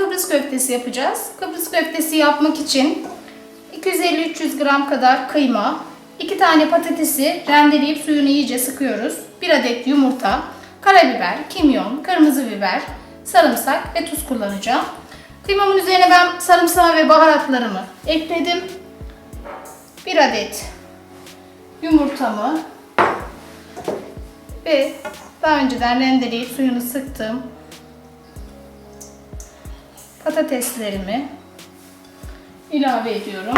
Kıbrıs köftesi yapacağız. Kıbrıs köftesi yapmak için 250-300 gram kadar kıyma, 2 tane patatesi rendeleyip suyunu iyice sıkıyoruz. 1 adet yumurta, karabiber, kimyon, kırmızı biber, sarımsak ve tuz kullanacağım. Kıymamın üzerine ben sarımsağı ve baharatlarımı ekledim. 1 adet yumurtamı ve daha önceden rendeleyip suyunu sıktım patateslerimi ilave ediyorum.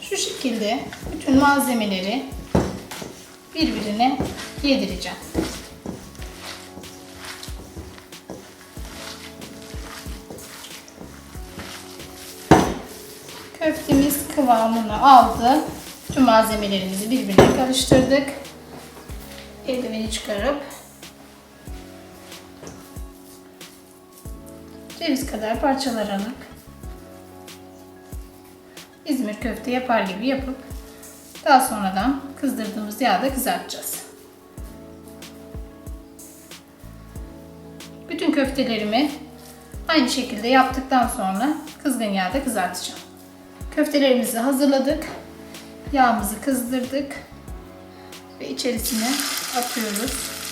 Şu şekilde bütün malzemeleri birbirine yedireceğim. Köftemiz kıvamını aldı. Tüm malzemelerimizi birbirine karıştırdık. Eldiveni çıkarıp ceviz kadar parçalar alıp İzmir köfte yapar gibi yapıp daha sonradan kızdırdığımız yağda kızartacağız. Bütün köftelerimi aynı şekilde yaptıktan sonra kızgın yağda kızartacağım. Köftelerimizi hazırladık. Yağımızı kızdırdık. Ve içerisine atıyoruz.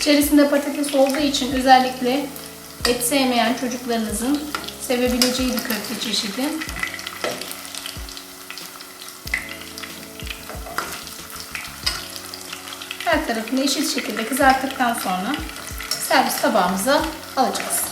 İçerisinde patates olduğu için özellikle et sevmeyen çocuklarınızın sevebileceği bir köfte çeşidi. Her tarafını eşit şekilde kızarttıktan sonra servis tabağımıza alacağız.